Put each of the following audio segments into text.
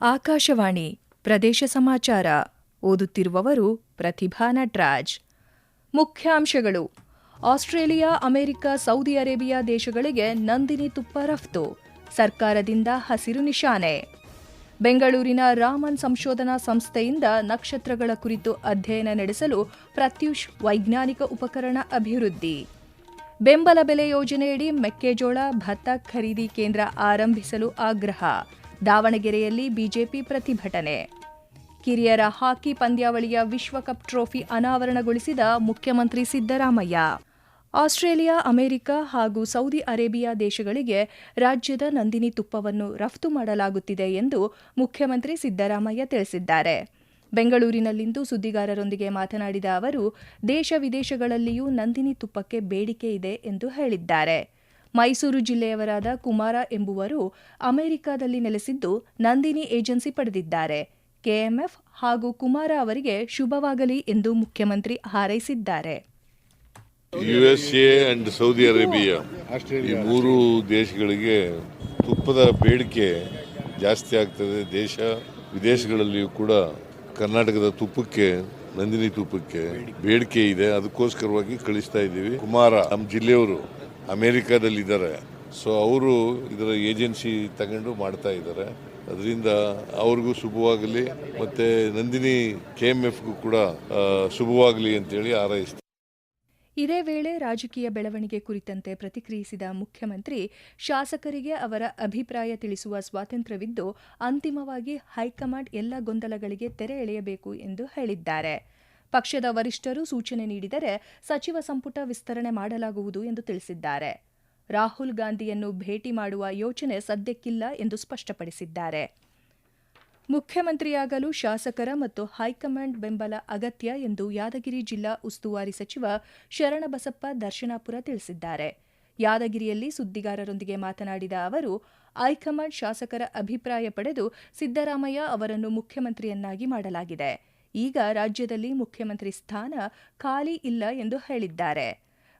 ಆಕಾಶವಾಣಿ ಪ್ರದೇಶ ಸಮಾಚಾರ. ಓದುತ್ತಿರುವವರು ಪ್ರತಿಭಾ ನಟ್ರಾಜ್. ಮುಖ್ಯಾಂಶಗಳು. ಆಸ್ಟ್ರೇಲಿಯಾ, ಅಮೆರಿಕ, ಸೌದಿ ಅರೇಬಿಯಾ ದೇಶಗಳಿಗೆ ನಂದಿನಿ ತುಪ್ಪ ರಫ್ತು. ಸರ್ಕಾರದಿಂದ ಹಸಿರು ನಿಶಾನೆ. ಬೆಂಗಳೂರಿನ ರಾಮನ್ ಸಂಶೋಧನಾ ಸಂಸ್ಥೆಯಿಂದ ನಕ್ಷತ್ರಗಳ ಕುರಿತು ಅಧ್ಯಯನ ನಡೆಸಲು ಪ್ರತ್ಯುಷ್ ವೈಜ್ಞಾನಿಕ ಉಪಕರಣ ಅಭಿವೃದ್ಧಿ. ಬೆಂಬಲ ಬೆಲೆ ಯೋಜನೆಯಡಿ ಮೆಕ್ಕೆಜೋಳ, ಭತ್ತ ಖರೀದಿ ಕೇಂದ್ರ ಆರಂಭಿಸಲು ಆಗ್ರಹ. ದಾವಣಗೆರೆಯಲ್ಲಿ ಬಿಜೆಪಿ ಪ್ರತಿಭಟನೆ. ಕಿರಿಯರ ಹಾಕಿ ಪಂದ್ಯಾವಳಿಯ ವಿಶ್ವಕಪ್ ಟ್ರೋಫಿ ಅನಾವರಣಗೊಳಿಸಿದ ಮುಖ್ಯಮಂತ್ರಿ ಸಿದ್ದರಾಮಯ್ಯ. ಆಸ್ಟ್ರೇಲಿಯಾ, ಅಮೆರಿಕ ಹಾಗೂ ಸೌದಿ ಅರೇಬಿಯಾ ದೇಶಗಳಿಗೆ ರಾಜ್ಯದ ನಂದಿನಿ ತುಪ್ಪವನ್ನು ರಫ್ತು ಮಾಡಲಾಗುತ್ತಿದೆ ಎಂದು ಮುಖ್ಯಮಂತ್ರಿ ಸಿದ್ದರಾಮಯ್ಯ ತಿಳಿಸಿದ್ದಾರೆ. ಬೆಂಗಳೂರಿನಲ್ಲಿಂದು ಸುದ್ದಿಗಾರರೊಂದಿಗೆ ಮಾತನಾಡಿದ ಅವರು, ದೇಶ ವಿದೇಶಗಳಲ್ಲಿಯೂ ನಂದಿನಿ ತುಪ್ಪಕ್ಕೆ ಬೇಡಿಕೆ ಇದೆ ಎಂದು ಹೇಳಿದ್ದಾರೆ. ಮೈಸೂರು ಜಿಲ್ಲೆಯವರಾದ ಕುಮಾರ ಎಂಬುವರು ಅಮೆರಿಕದಲ್ಲಿ ನೆಲೆಸಿದ್ದು ನಂದಿನಿ ಏಜೆನ್ಸಿ ಪಡೆದಿದ್ದಾರೆ. ಕೆಎಂಎಫ್ ಹಾಗೂ ಕುಮಾರ ಅವರಿಗೆ ಶುಭವಾಗಲಿ ಎಂದು ಮುಖ್ಯಮಂತ್ರಿ ಹಾರೈಸಿದ್ದಾರೆ. ಯುಎಸ್ಎ ಅಂಡ್ ಸೌದಿ ಅರೇಬಿಯಾ ಈ ಮೂರು ದೇಶಗಳಿಗೆ ತುಪ್ಪದ ಬೇಡಿಕೆ ಜಾಸ್ತಿ ಆಗ್ತದೆ. ದೇಶ ವಿದೇಶಗಳಲ್ಲಿಯೂ ಕೂಡ ಕರ್ನಾಟಕದ ತುಪ್ಪಕ್ಕೆ ನಂದಿನಿ ತುಪ್ಪಕ್ಕೆ ಬೇಡಿಕೆ ಇದೆ. ಅದಕ್ಕೋಸ್ಕರವಾಗಿ ಕಳಿಸ್ತಾ ಇದ್ದೀವಿ. ಕುಮಾರ ನಮ್ಮ ಜಿಲ್ಲೆಯವರು ಅಮೆರಿಕಾದಲ್ಲಿದ್ದಾರೆ. ಸೊ ಅವರು ಇದರ ಏಜೆನ್ಸಿ ತಗೊಂಡು ಮಾಡ್ತಾ ಇದ್ದಾರೆ. ಅದರಿಂದ ಅವ್ರಿಗೂ ಶುಭವಾಗಲಿ. ಮತ್ತೆ ನಂದಿನಿ ಕೆ ಎಂ ಎಫ್ಗೂ ಕೂಡ ಶುಭವಾಗಲಿ ಅಂತೇಳಿ ಹಾರೈಸ್ತಾರೆ ಇದೇ ವೇಳೆ ರಾಜಕೀಯ ಬೆಳವಣಿಗೆ ಕುರಿತಂತೆ ಪ್ರತಿಕ್ರಿಯಿಸಿದ ಮುಖ್ಯಮಂತ್ರಿ, ಶಾಸಕರಿಗೆ ಅವರ ಅಭಿಪ್ರಾಯ ತಿಳಿಸುವ ಸ್ವಾತಂತ್ರ್ಯವಿದ್ದು, ಅಂತಿಮವಾಗಿ ಹೈಕಮಾಂಡ್ ಎಲ್ಲ ಗೊಂದಲಗಳಿಗೆ ತೆರೆ ಎಳೆಯಬೇಕು ಎಂದು ಹೇಳಿದ್ದಾರೆ. ಪಕ್ಷದ ವರಿಷ್ಠರು ಸೂಚನೆ ನೀಡಿದರೆ ಸಚಿವ ಸಂಪುಟ ವಿಸ್ತರಣೆ ಮಾಡಲಾಗುವುದು ಎಂದು ತಿಳಿಸಿದ್ದಾರೆ. ರಾಹುಲ್ ಗಾಂಧಿಯನ್ನು ಭೇಟಿ ಮಾಡುವ ಯೋಚನೆ ಸದ್ಯಕ್ಕಿಲ್ಲ ಎಂದು ಸ್ಪಷ್ಟಪಡಿಸಿದ್ದಾರೆ. ಮುಖ್ಯಮಂತ್ರಿಯಾಗಲು ಶಾಸಕರ ಮತ್ತು ಹೈಕಮಾಂಡ್ ಬೆಂಬಲ ಅಗತ್ಯ ಎಂದು ಯಾದಗಿರಿ ಜಿಲ್ಲಾ ಉಸ್ತುವಾರಿ ಸಚಿವ ಶರಣಬಸಪ್ಪ ದರ್ಶನಾಪುರ ತಿಳಿಸಿದ್ದಾರೆ. ಯಾದಗಿರಿಯಲ್ಲಿ ಸುದ್ದಿಗಾರರೊಂದಿಗೆ ಮಾತನಾಡಿದ ಅವರು, ಹೈಕಮಾಂಡ್ ಶಾಸಕರ ಅಭಿಪ್ರಾಯ ಪಡೆದು ಸಿದ್ದರಾಮಯ್ಯ ಅವರನ್ನು ಮುಖ್ಯಮಂತ್ರಿಯನ್ನಾಗಿ ಮಾಡಲಾಗಿದೆ. ಈಗ ರಾಜ್ಯದಲ್ಲಿ ಮುಖ್ಯಮಂತ್ರಿ ಸ್ಥಾನ ಖಾಲಿ ಇಲ್ಲ ಎಂದು ಹೇಳಿದ್ದಾರೆ.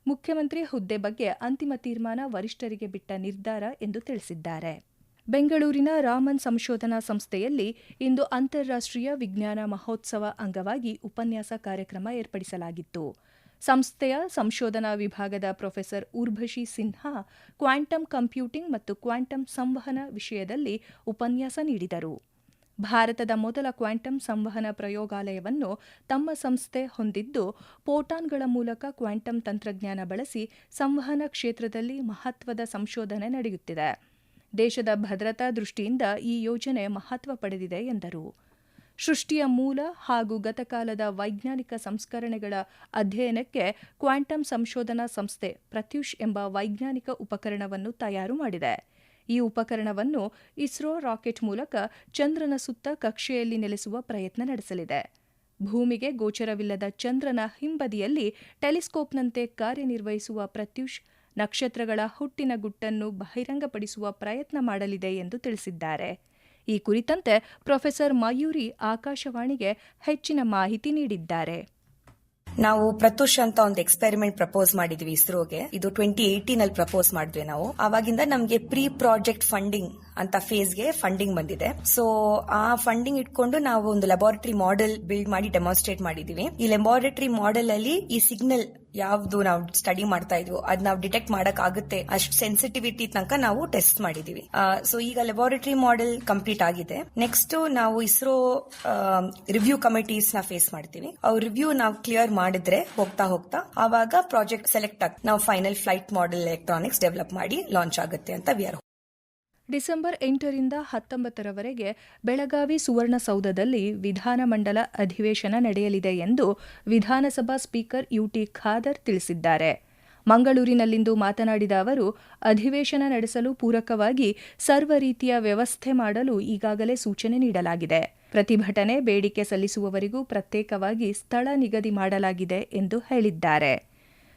ಮುಖ್ಯಮಂತ್ರಿ ಹುದ್ದೆ ಬಗ್ಗೆ ಅಂತಿಮ ತೀರ್ಮಾನ ವರಿಷ್ಠರಿಗೆ ಬಿಟ್ಟ ನಿರ್ಧಾರ ಎಂದು ತಿಳಿಸಿದ್ದಾರೆ. ಬೆಂಗಳೂರಿನ ರಾಮನ್ ಸಂಶೋಧನಾ ಸಂಸ್ಥೆಯಲ್ಲಿ ಇಂದು ಅಂತಾರಾಷ್ಟ್ರೀಯ ವಿಜ್ಞಾನ ಮಹೋತ್ಸವ ಅಂಗವಾಗಿ ಉಪನ್ಯಾಸ ಕಾರ್ಯಕ್ರಮ ಏರ್ಪಡಿಸಲಾಗಿತ್ತು. ಸಂಸ್ಥೆಯ ಸಂಶೋಧನಾ ವಿಭಾಗದ professor Urvashi Sinha quantum computing ಮತ್ತು ಕ್ವಾಂಟಮ್ ಸಂವಹನ ವಿಷಯದಲ್ಲಿ ಉಪನ್ಯಾಸ ನೀಡಿದರು. ಭಾರತದ ಮೊದಲ ಕ್ವಾಂಟಮ್ ಸಂವಹನ ಪ್ರಯೋಗಾಲಯವನ್ನು ತಮ್ಮ ಸಂಸ್ಥೆ ಹೊಂದಿದ್ದು, ಪೋಟಾನ್ಗಳ ಮೂಲಕ ಕ್ವಾಂಟಮ್ ತಂತ್ರಜ್ಞಾನ ಬಳಸಿ ಸಂವಹನ ಕ್ಷೇತ್ರದಲ್ಲಿ ಮಹತ್ವದ ಸಂಶೋಧನೆ ನಡೆಯುತ್ತಿದೆ. ದೇಶದ ಭದ್ರತಾ ದೃಷ್ಟಿಯಿಂದ ಈ ಯೋಜನೆ ಮಹತ್ವ ಪಡೆದಿದೆ ಎಂದರು. ಸೃಷ್ಟಿಯ ಮೂಲ ಹಾಗೂ ಗತಕಾಲದ ವೈಜ್ಞಾನಿಕ ಸಂಸ್ಕರಣೆಗಳ ಅಧ್ಯಯನಕ್ಕೆ ಕ್ವಾಂಟಮ್ ಸಂಶೋಧನಾ ಸಂಸ್ಥೆ ಪ್ರತ್ಯುಷ್ ಎಂಬ ವೈಜ್ಞಾನಿಕ ಉಪಕರಣವನ್ನು ತಯಾರು ಮಾಡಿದೆ. ಈ ಉಪಕರಣವನ್ನು ಇಸ್ರೋ ರಾಕೆಟ್ ಮೂಲಕ ಚಂದ್ರನ ಸುತ್ತ ಕಕ್ಷೆಯಲ್ಲಿ ನೆಲೆಸುವ ಪ್ರಯತ್ನ ನಡೆಸಲಿದೆ. ಭೂಮಿಗೆ ಗೋಚರವಿಲ್ಲದ ಚಂದ್ರನ ಹಿಂಬದಿಯಲ್ಲಿ ಟೆಲಿಸ್ಕೋಪ್ನಂತೆ ಕಾರ್ಯನಿರ್ವಹಿಸುವ ಪ್ರತ್ಯೂಷ್ ನಕ್ಷತ್ರಗಳ ಹುಟ್ಟಿನ ಗುಟ್ಟನ್ನು ಬಹಿರಂಗಪಡಿಸುವ ಪ್ರಯತ್ನ ಮಾಡಲಿದೆ ಎಂದು ತಿಳಿಸಿದ್ದಾರೆ. ಈ ಕುರಿತಂತೆ ಪ್ರೊಫೆಸರ್ ಮಯೂರಿ ಆಕಾಶವಾಣಿಗೆ ಹೆಚ್ಚಿನ ಮಾಹಿತಿ ನೀಡಿದ್ದಾರೆ. ನಾವು ಪ್ರತುಷ್ ಅಂತ ಒಂದು ಎಕ್ಸ್ಪೆರಿಮೆಂಟ್ ಪ್ರಪೋಸ್ ಮಾಡಿದ್ವಿ ಇಸ್ರೋಗೆ. ಇದು ಟ್ವೆಂಟಿ ಏಯ್ಟೀನ್ ಅಲ್ಲಿ ಪ್ರಪೋಸ್ ಮಾಡಿದ್ವಿ ನಾವು. ಅವಾಗಿಂದ ನಮಗೆ ಪ್ರೀ ಪ್ರಾಜೆಕ್ಟ್ ಫಂಡಿಂಗ್ ಅಂತ ಫೇಸ್ಗೆ ಫಂಡಿಂಗ್ ಬಂದಿದೆ. ಸೊ ಆ ಫಂಡಿಂಗ್ ಇಟ್ಕೊಂಡು ನಾವು ಒಂದು ಲೆಬಾರೇಟರಿ ಮಾಡೆಲ್ ಬಿಲ್ಡ್ ಮಾಡಿ ಡೆಮಾನ್ಸ್ಟ್ರೇಟ್ ಮಾಡಿದೀವಿ. ಈ ಲೆಬಾರೇಟರಿ ಮಾಡೆಲ್ ಅಲ್ಲಿ ಈ ಸಿಗ್ನಲ್ ಯಾವ್ದು ನಾವು ಸ್ಟಡಿ ಮಾಡ್ತಾ ಇದ್ವಿ, ಅದ್ ನಾವು ಡಿಟೆಕ್ಟ್ ಮಾಡಕ್ ಆಗುತ್ತೆ ಅಷ್ಟು ಸೆನ್ಸಿಟಿವಿಟಿ ತನಕ ನಾವು ಟೆಸ್ಟ್ ಮಾಡಿದೀವಿ. ಸೊ ಈಗ ಲೆಬೋರೇಟರಿ ಮಾಡೆಲ್ ಕಂಪ್ಲೀಟ್ ಆಗಿದೆ. ನೆಕ್ಸ್ಟ್ ನಾವು ಇಸ್ರೋ ರಿವ್ಯೂ ಕಮಿಟೀಸ್ನ ಫೇಸ್ ಮಾಡ್ತೀವಿ. ಅವ್ರ ರಿವ್ಯೂ ನಾವು ಕ್ಲಿಯರ್ ಮಾಡಿದ್ರೆ ಹೋಗ್ತಾ ಹೋಗ್ತಾ ಆವಾಗ ಪ್ರಾಜೆಕ್ಟ್ ಸೆಲೆಕ್ಟ್ ಆಗಿ ನಾವು final flight model electronics develop ಮಾಡಿ ಲಾಂಚ್ ಆಗುತ್ತೆ ಅಂತ ವಿ ಆರ್ ಡಿಸೆಂಬರ್ ಎಂಟರಿಂದ ಹತ್ತೊಂಬತ್ತರವರೆಗೆ ಬೆಳಗಾವಿ ಸುವರ್ಣಸೌಧದಲ್ಲಿ ವಿಧಾನಮಂಡಲ ಅಧಿವೇಶನ ನಡೆಯಲಿದೆ ಎಂದು ವಿಧಾನಸಭಾ ಸ್ಪೀಕರ್ ಯುಟಿ ಖಾದರ್ ತಿಳಿಸಿದ್ದಾರೆ. ಮಂಗಳೂರಿನಲ್ಲಿಂದು ಮಾತನಾಡಿದ ಅವರು, ಅಧಿವೇಶನ ನಡೆಸಲು ಪೂರಕವಾಗಿ ಸರ್ವ ರೀತಿಯ ವ್ಯವಸ್ಥೆ ಮಾಡಲು ಈಗಾಗಲೇ ಸೂಚನೆ ನೀಡಲಾಗಿದೆ. ಪ್ರತಿಭಟನೆ ಬೇಡಿಕೆ ಸಲ್ಲಿಸುವವರಿಗೂ ಪ್ರತ್ಯೇಕವಾಗಿ ಸ್ಥಳ ನಿಗದಿ ಮಾಡಲಾಗಿದೆ ಎಂದು ಹೇಳಿದ್ದಾರೆ.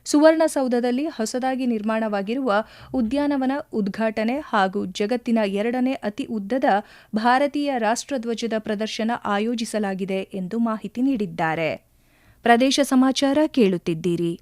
ಸುವರ್ಣಸೌಧದಲ್ಲಿ ಹೊಸದಾಗಿ ನಿರ್ಮಾಣವಾಗಿರುವ ಉದ್ಯಾನವನ ಉದ್ಘಾಟನೆ ಹಾಗೂ ಜಗತ್ತಿನ ಎರಡನೇ ಅತಿ ಉದ್ದದ ಭಾರತೀಯ ರಾಷ್ಟ್ರಧ್ವಜದ ಪ್ರದರ್ಶನ ಆಯೋಜಿಸಲಾಗಿದೆ ಎಂದು ಮಾಹಿತಿ ನೀಡಿದ್ದಾರೆ. ಪ್ರದೇಶ ಸಮಾಚಾರ ಕೇಳುತ್ತಿದ್ದೀರಿ.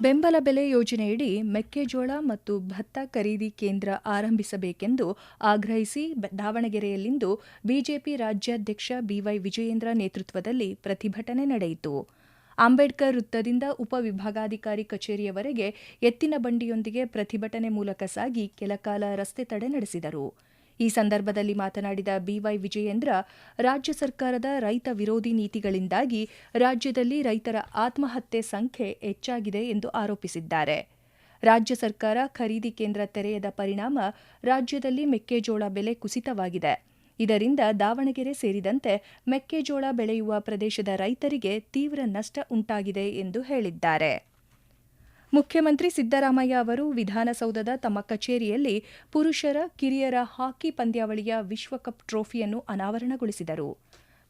ಬೆಂಬಲ ಬೆಲೆ ಯೋಜನೆಯಡಿ ಮೆಕ್ಕೆಜೋಳ ಮತ್ತು ಭತ್ತ ಖರೀದಿ ಕೇಂದ್ರ ಆರಂಭಿಸಬೇಕೆಂದು ಆಗ್ರಹಿಸಿ ದಾವಣಗೆರೆಯಲ್ಲಿಂದು ಬಿಜೆಪಿ ರಾಜ್ಯಾಧ್ಯಕ್ಷ ಬಿವೈ ವಿಜಯೇಂದ್ರ ನೇತೃತ್ವದಲ್ಲಿ ಪ್ರತಿಭಟನೆ ನಡೆಯಿತು. ಅಂಬೇಡ್ಕರ್ ವೃತ್ತದಿಂದ ಉಪವಿಭಾಗಾಧಿಕಾರಿ ಕಚೇರಿಯವರೆಗೆ ಎತ್ತಿನ ಬಂಡಿಯೊಂದಿಗೆ ಪ್ರತಿಭಟನೆ ಮೂಲಕ ಸಾಗಿ ಕೆಲಕಾಲ ರಸ್ತೆ ತಡೆ ನಡೆಸಿದರು. ಈ ಸಂದರ್ಭದಲ್ಲಿ ಮಾತನಾಡಿದ ಬಿವೈ ವಿಜಯೇಂದ್ರ, ರಾಜ್ಯ ಸರ್ಕಾರದ ರೈತ ವಿರೋಧಿ ನೀತಿಗಳಿಂದಾಗಿ ರಾಜ್ಯದಲ್ಲಿ ರೈತರ ಆತ್ಮಹತ್ಯೆ ಸಂಖ್ಯೆ ಹೆಚ್ಚಾಗಿದೆ ಎಂದು ಆರೋಪಿಸಿದ್ದಾರೆ. ರಾಜ್ಯ ಸರ್ಕಾರ ಖರೀದಿ ಕೇಂದ್ರ ತೆರೆಯದ ಪರಿಣಾಮ ರಾಜ್ಯದಲ್ಲಿ ಮೆಕ್ಕೆಜೋಳ ಬೆಲೆ ಕುಸಿತವಾಗಿದೆ. ಇದರಿಂದ ದಾವಣಗೆರೆ ಸೇರಿದಂತೆ ಮೆಕ್ಕೆಜೋಳ ಬೆಳೆಯುವ ಪ್ರದೇಶದ ರೈತರಿಗೆ ತೀವ್ರ ನಷ್ಟ ಉಂಟಾಗಿದೆ ಎಂದು ಹೇಳಿದ್ದಾರೆ. ಮುಖ್ಯಮಂತ್ರಿ ಸಿದ್ದರಾಮಯ್ಯ ಅವರು ವಿಧಾನಸೌಧದ ತಮ್ಮ ಕಚೇರಿಯಲ್ಲಿ ಪುರುಷರ, ಕಿರಿಯರ ಹಾಕಿ ಪಂದ್ಯಾವಳಿಯ ವಿಶ್ವಕಪ್ ಟ್ರೋಫಿಯನ್ನು ಅನಾವರಣಗೊಳಿಸಿದರು.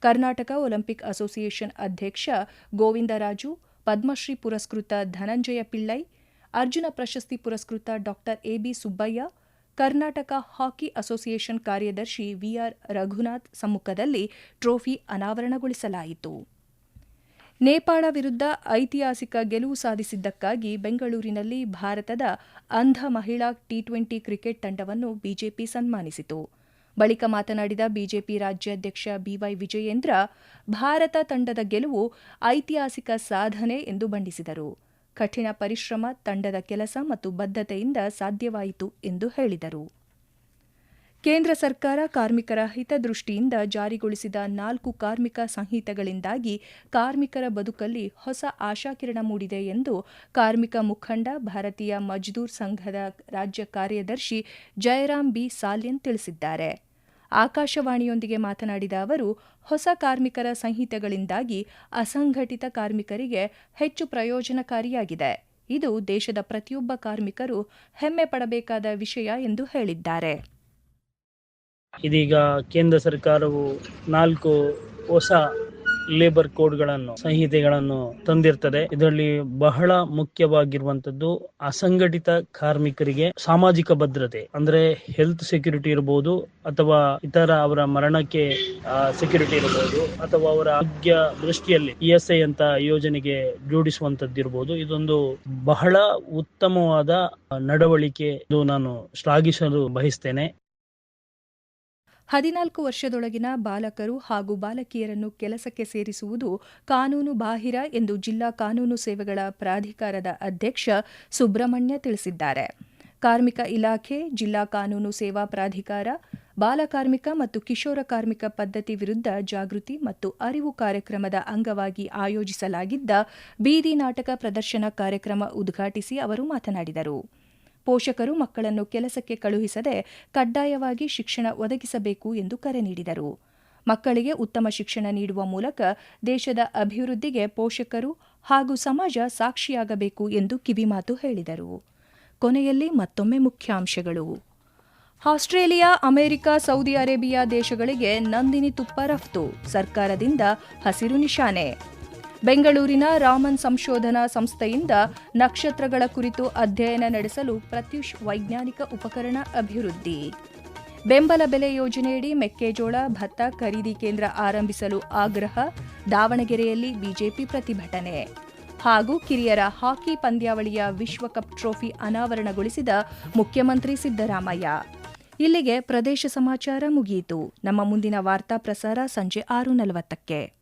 ಕರ್ನಾಟಕ ಒಲಿಂಪಿಕ್ ಅಸೋಸಿಯೇಷನ್ ಅಧ್ಯಕ್ಷ ಗೋವಿಂದರಾಜು, ಪದ್ಮಶ್ರೀ ಪುರಸ್ಕೃತ ಧನಂಜಯ ಪಿಳ್ಳೈ, ಅರ್ಜುನ ಪ್ರಶಸ್ತಿ ಪುರಸ್ಕೃತ ಡಾ A B Subbaiah, Karnataka hockey association ಕಾರ್ಯದರ್ಶಿ ವಿಆರ್ ರಘುನಾಥ್ ಸಮ್ಮುಖದಲ್ಲಿ ಟ್ರೋಫಿ ಅನಾವರಣಗೊಳಿಸಲಾಯಿತು. ನೇಪಾಳ ವಿರುದ್ಧ ಐತಿಹಾಸಿಕ ಗೆಲುವು ಸಾಧಿಸಿದ್ದಕ್ಕಾಗಿ ಬೆಂಗಳೂರಿನಲ್ಲಿ ಭಾರತದ ಅಂಧ ಮಹಿಳಾ ಟಿ ಟ್ವೆಂಟಿ ಕ್ರಿಕೆಟ್ ತಂಡವನ್ನು ಬಿಜೆಪಿ ಸನ್ಮಾನಿಸಿತು. ಬಳಿಕ ಮಾತನಾಡಿದ ಬಿಜೆಪಿ ರಾಜ್ಯಾಧ್ಯಕ್ಷ ಬಿವೈ ವಿಜಯೇಂದ್ರ, ಭಾರತ ತಂಡದ ಗೆಲುವು ಐತಿಹಾಸಿಕ ಸಾಧನೆ ಎಂದು ಬಣ್ಣಿಸಿದರು. ಕಠಿಣ ಪರಿಶ್ರಮ, ತಂಡದ ಕೆಲಸ ಮತ್ತು ಬದ್ಧತೆಯಿಂದ ಸಾಧ್ಯವಾಯಿತು ಎಂದು ಹೇಳಿದರು. ಕೇಂದ್ರ ಸರ್ಕಾರ ಕಾರ್ಮಿಕರ ಹಿತದೃಷ್ಟಿಯಿಂದ ಜಾರಿಗೊಳಿಸಿದ ನಾಲ್ಕು ಕಾರ್ಮಿಕ ಸಂಹಿತೆಗಳಿಂದಾಗಿ ಕಾರ್ಮಿಕರ ಬದುಕಲ್ಲಿ ಹೊಸ ಆಶಾಕಿರಣ ಮೂಡಿದೆ ಎಂದು ಕಾರ್ಮಿಕ ಮುಖಂಡ ಭಾರತೀಯ ಮಜ್ದೂರ್ ಸಂಘದ ರಾಜ್ಯ ಕಾರ್ಯದರ್ಶಿ ಜಯರಾಮ್ ಬಿ. ಸಾಲ್ಯನ್ ತಿಳಿಸಿದ್ದಾರೆ. ಆಕಾಶವಾಣಿಯೊಂದಿಗೆ ಮಾತನಾಡಿದ ಅವರು, ಹೊಸ ಕಾರ್ಮಿಕರ ಸಂಹಿತೆಗಳಿಂದಾಗಿ ಅಸಂಘಟಿತ ಕಾರ್ಮಿಕರಿಗೆ ಹೆಚ್ಚು ಪ್ರಯೋಜನಕಾರಿಯಾಗಿದೆ. ಇದು ದೇಶದ ಪ್ರತಿಯೊಬ್ಬ ಕಾರ್ಮಿಕರು ಹೆಮ್ಮೆ ಪಡಬೇಕಾದ ವಿಷಯ ಎಂದು ಹೇಳಿದ್ದಾರೆ. ಇದೀಗ ಕೇಂದ್ರ ಸರ್ಕಾರವು ನಾಲ್ಕು ಹೊಸ ಲೇಬರ್ ಕೋಡ್ಗಳನ್ನು ಸಂಹಿತೆಗಳನ್ನು ತಂದಿರ್ತದೆ. ಇದರಲ್ಲಿ ಬಹಳ ಮುಖ್ಯವಾಗಿರುವಂತದ್ದು ಅಸಂಘಟಿತ ಕಾರ್ಮಿಕರಿಗೆ ಸಾಮಾಜಿಕ ಭದ್ರತೆ, ಅಂದ್ರೆ ಹೆಲ್ತ್ ಸೆಕ್ಯೂರಿಟಿ ಇರಬಹುದು ಅಥವಾ ಇತರ ಅವರ ಮರಣಕ್ಕೆ ಸೆಕ್ಯೂರಿಟಿ ಇರಬಹುದು ಅಥವಾ ಅವರ ಆರೋಗ್ಯ ದೃಷ್ಟಿಯಲ್ಲಿ ಇ ಐ ಅಂತ ಯೋಜನೆಗೆ ಜೋಡಿಸುವಂತದ್ದು ಇರಬಹುದು ಇದೊಂದು ಬಹಳ ಉತ್ತಮವಾದ ನಡವಳಿಕೆ ನಾನು ಶ್ಲಾಘಿಸಲು ಬಯಸ್ತೇನೆ. ಹದಿನಾಲ್ಕು ವರ್ಷದೊಳಗಿನ ಬಾಲಕರು ಹಾಗೂ ಬಾಲಕಿಯರನ್ನು ಕೆಲಸಕ್ಕೆ ಸೇರಿಸುವುದು ಕಾನೂನು ಬಾಹಿರ ಎಂದು ಜಿಲ್ಲಾ ಕಾನೂನು ಸೇವೆಗಳ ಪ್ರಾಧಿಕಾರದ ಅಧ್ಯಕ್ಷ ಸುಬ್ರಹ್ಮಣ್ಯ ತಿಳಿಸಿದ್ದಾರೆ. ಕಾರ್ಮಿಕ ಇಲಾಖೆ, ಜಿಲ್ಲಾ ಕಾನೂನು ಸೇವಾ ಪ್ರಾಧಿಕಾರ ಬಾಲಕಾರ್ಮಿಕ ಮತ್ತು ಕಿಶೋರ ಕಾರ್ಮಿಕ ಪದ್ಧತಿ ವಿರುದ್ಧ ಜಾಗೃತಿ ಮತ್ತು ಅರಿವು ಕಾರ್ಯಕ್ರಮದ ಅಂಗವಾಗಿ ಆಯೋಜಿಸಲಾಗಿದ್ದ ಬೀದಿ ನಾಟಕ ಪ್ರದರ್ಶನ ಕಾರ್ಯಕ್ರಮ ಉದ್ಘಾಟಿಸಿ ಅವರು ಮಾತನಾಡಿದರು. ಪೋಷಕರು ಮಕ್ಕಳನ್ನು ಕೆಲಸಕ್ಕೆ ಕಳುಹಿಸದೆ ಕಡ್ಡಾಯವಾಗಿ ಶಿಕ್ಷಣ ಒದಗಿಸಬೇಕು ಎಂದು ಕರೆ ನೀಡಿದರು. ಮಕ್ಕಳಿಗೆ ಉತ್ತಮ ಶಿಕ್ಷಣ ನೀಡುವ ಮೂಲಕ ದೇಶದ ಅಭಿವೃದ್ಧಿಗೆ ಪೋಷಕರು ಹಾಗೂ ಸಮಾಜ ಸಾಕ್ಷಿಯಾಗಬೇಕು ಎಂದು ಕಿವಿಮಾತು ಹೇಳಿದರು. ಕೊನೆಯಲ್ಲಿ ಮತ್ತೊಮ್ಮೆ ಮುಖ್ಯಾಂಶಗಳು. ಆಸ್ಟ್ರೇಲಿಯಾ, ಅಮೆರಿಕ, ಸೌದಿ ಅರೇಬಿಯಾ ದೇಶಗಳಿಗೆ ನಂದಿನಿ ತುಪ್ಪ ರಫ್ತು ಸರ್ಕಾರದಿಂದ ಹಸಿರು ನಿಶಾನೆ. ಬೆಂಗಳೂರಿನ ರಾಮನ್ ಸಂಶೋಧನಾ ಸಂಸ್ಥೆಯಿಂದ ನಕ್ಷತ್ರಗಳ ಕುರಿತು ಅಧ್ಯಯನ ನಡೆಸಲು ಪ್ರತ್ಯುಷ್ ವೈಜ್ಞಾನಿಕ ಉಪಕರಣ ಅಭಿವೃದ್ಧಿ. ಬೆಂಬಲ ಬೆಲೆ ಯೋಜನೆಯಡಿ ಮೆಕ್ಕೆಜೋಳ, ಭತ್ತ ಖರೀದಿ ಕೇಂದ್ರ ಆರಂಭಿಸಲು ಆಗ್ರಹ, ದಾವಣಗೆರೆಯಲ್ಲಿ ಬಿಜೆಪಿ ಪ್ರತಿಭಟನೆ. ಹಾಗೂ ಕಿರಿಯರ ಹಾಕಿ ಪಂದ್ಯಾವಳಿಯ ವಿಶ್ವಕಪ್ ಟ್ರೋಫಿ ಅನಾವರಣಗೊಳಿಸಿದ ಮುಖ್ಯಮಂತ್ರಿ ಸಿದ್ದರಾಮಯ್ಯ. ಇಲ್ಲಿಗೆ ಪ್ರದೇಶ ಸಮಾಚಾರ ಮುಗಿಯಿತು. ನಮ್ಮ ಮುಂದಿನ ವಾರ್ತಾ ಪ್ರಸಾರ ಸಂಜೆ ಆರು ನಲವತ್ತಕ್ಕೆ.